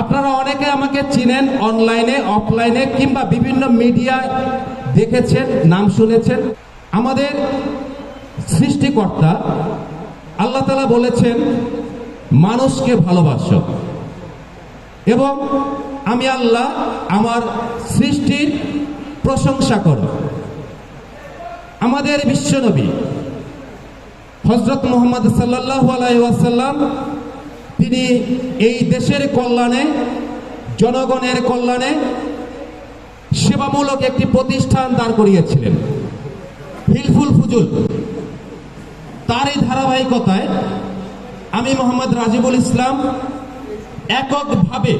আপনারা অনেকে আমাকে চিনেন অনলাইনে, অফলাইনে, কিংবা বিভিন্ন মিডিয়ায় দেখেছেন, নাম শুনেছেন। আমাদের সৃষ্টিকর্তা আল্লাহ তালা বলেছেন, মানুষকে ভালোবাসো। এবং আমি আল্লাহ আমার সৃষ্টির প্রশংসা করো। আমাদের বিশ্বনবী হজরত মোহাম্মদ সাল্লাহ আলাইসাল্লাম তিনি এই দেশের কল্যাণে, জনগণের কল্যাণে সেবামূলক একটি প্রতিষ্ঠান দাঁড় করিয়েছিলেন। হিলফুল ফুজুল। তার এই ধারাবাহিকতায় আমি মোহাম্মদ রাজিবুল ইসলাম এককভাবে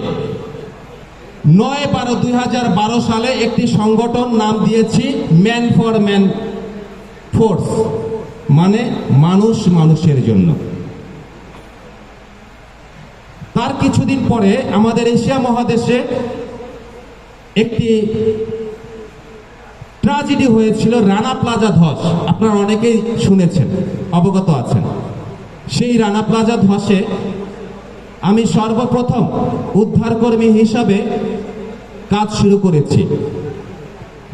নয় বারো দুই হাজার সালে একটি সংগঠন নাম দিয়েছি ম্যান ফর ম্যান ফোর্স মানে মানুষ মানুষের জন্য। তার কিছুদিন পরে আমাদের এশিয়া মহাদেশে একটি ট্রাজেডি হয়েছিল রানা প্লাজা ধস। আপনারা অনেকেই শুনেছেন, অবগত আছেন। সেই রানা প্লাজা ধসে আমি সর্বপ্রথম উদ্ধারকর্মী হিসাবে কাজ শুরু করেছি।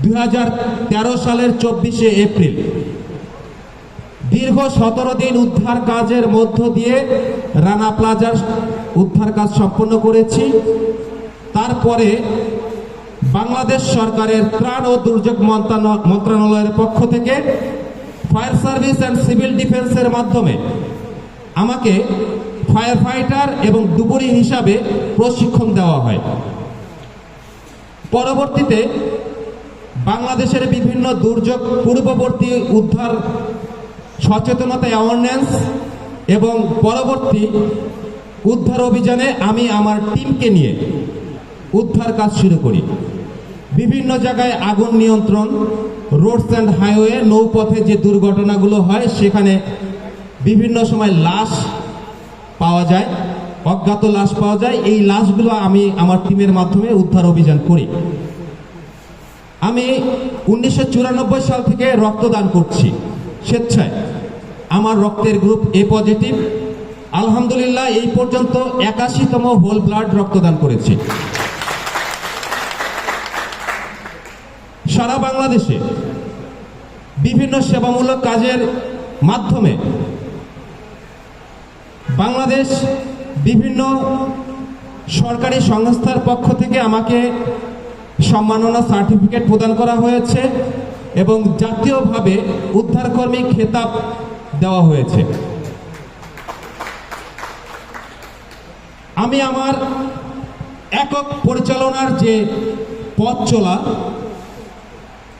দু হাজার তেরো সালের চব্বিশে এপ্রিল দীর্ঘ সতেরো দিন উদ্ধার কাজের মধ্য দিয়ে রানা প্লাজার উদ্ধার কাজ সম্পন্ন করেছি। তারপরে বাংলাদেশ সরকারের ত্রাণ ও দুর্যোগ মন্ত্রণালয়ের পক্ষ থেকে ফায়ার সার্ভিস অ্যান্ড সিভিল ডিফেন্সের মাধ্যমে আমাকে ফায়ার ফাইটার এবং দুপুরি হিসাবে প্রশিক্ষণ দেওয়া হয়। পরবর্তীতে বাংলাদেশের বিভিন্ন দুর্যোগ পূর্ববর্তী উদ্ধার সচেতনতা অ্যাওয়ারনেস এবং পরবর্তী উদ্ধার অভিযানে আমি আমার টিমকে নিয়ে উদ্ধার কাজ শুরু করি। বিভিন্ন জায়গায় আগুন নিয়ন্ত্রণ রোডস অ্যান্ড হাইওয়ে নৌপথে যে দুর্ঘটনাগুলো হয়, সেখানে বিভিন্ন সময় লাশ পাওয়া যায়, অজ্ঞাত লাশ পাওয়া যায়। এই লাশগুলো আমি আমার টিমের মাধ্যমে উদ্ধার অভিযান করি। আমি উনিশশো চুরানব্বই সাল থেকে রক্তদান করছি, স্বেচ্ছায়। আমার রক্তের গ্রুপ এ পজিটিভ। আলহামদুলিল্লাহ, এই পর্যন্ত একাশিতম হোল ব্লাড রক্তদান করেছি। সারা বাংলাদেশে বিভিন্ন সেবামূলক কাজের মাধ্যমে বাংলাদেশ বিভিন্ন সরকারি সংস্থার পক্ষ থেকে আমাকে সম্মাননা সার্টিফিকেট প্রদান করা হয়েছে এবং জাতীয়ভাবে উদ্ধারকর্মী খেতাব দেওয়া হয়েছে। আমি আমার একক পরিচালনার যে পথ চলা,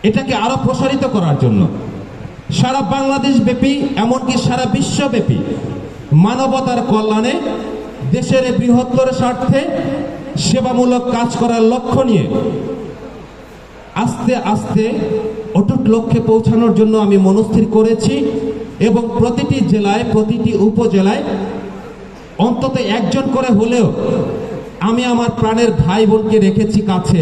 এটাকে আরও প্রসারিত করার জন্য সারা বাংলাদেশ ব্যাপী, এমনকি সারা বিশ্বব্যাপী মানবতার কল্যাণে দেশের বৃহত্তর স্বার্থে সেবামূলক কাজ করার লক্ষ্য নিয়ে আস্তে আস্তে অটুট লক্ষ্যে পৌঁছানোর জন্য আমি মনস্থির করেছি। এবং প্রতিটি জেলায়, প্রতিটি উপজেলায় অন্তত একজন করে হলেও আমি আমার প্রাণের ভাই বোনকে রেখেছি কাছে,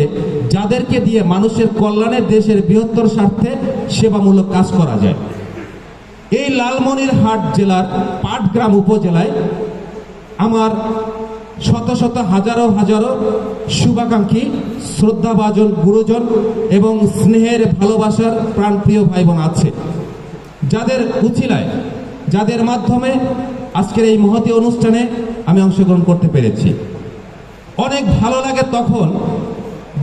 যাদেরকে দিয়ে মানুষের কল্যাণে দেশের বৃহত্তর স্বার্থে সেবামূলক কাজ করা যায়। এই লালমনিরহাট জেলার পাটগ্রাম উপজেলায় আমার শত শত হাজারো হাজারো শুভাকাঙ্ক্ষী, শ্রদ্ধাভাজন গুরুজন এবং স্নেহের ভালোবাসার প্রাণপ্রিয় ভাই বোন আছে। যাদের উচিলায় যাদের মাধ্যমে আজকের এই মহতী অনুষ্ঠানে আমি অংশগ্রহণ করতে পেরেছি। অনেক ভালো লাগে তখন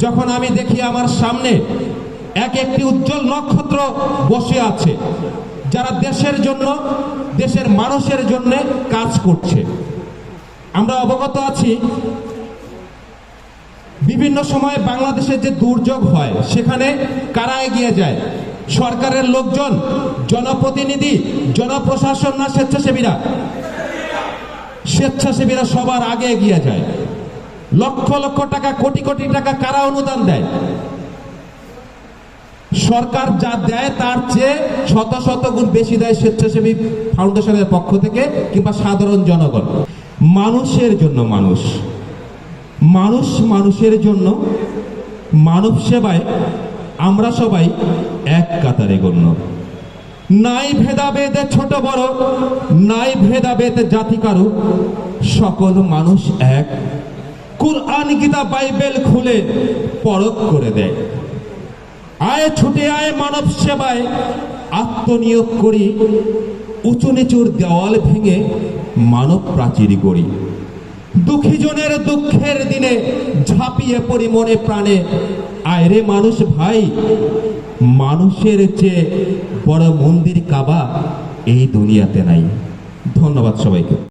যখন আমি দেখি আমার সামনে এক একটি উজ্জ্বল নক্ষত্র বসে আছে, যারা দেশের জন্য, দেশের মানুষের জন্য কাজ করছে। আমরা অবগত আছি, বিভিন্ন সময় বাংলাদেশের যে দুর্যোগ হয়, সেখানে কারা এগিয়ে যায়? সরকারের লোকজন, জনপ্রতিনিধি, জনপ্রশাসন না স্বেচ্ছাসেবীরা? স্বেচ্ছাসেবীরা সবার আগে এগিয়ে যায়। লক্ষ লক্ষ টাকা, কোটি কোটি টাকা কারা অনুদান দেয়? সরকার যা দেয় তার চেয়ে শত শত গুণ বেশি দেয় স্বেচ্ছাসেবী ফাউন্ডেশনের পক্ষ থেকে কিংবা সাধারণ জনগণ। মানুষের জন্য মানুষ। মানুষ মানুষের জন্য মানব সেবায় আমরা সবাই এক কাতারে গণ্য। নাই ভেদাভেদে ছোট বড়, নাই ভেদাভেদ জাতি কারও, সকল মানুষ এক। কুরআন গীতা বাইবেল খুলে পরখ করে দেয়। আয় ছুটে আয় মানব সেবায়, আত্মনিয়োগ করি, উঁচু নিচুর দেওয়াল ভেঙে মানব প্রাচীর করি দুঃখীজনের দুঃখের দিনে ঝাঁপিয়ে পড়ি মনে প্রাণে আয় রে মানুষ ভাই মানুষের চেয়ে বড় মন্দির কাবা এই দুনিয়াতে নাই। ধন্যবাদ সবাইকে।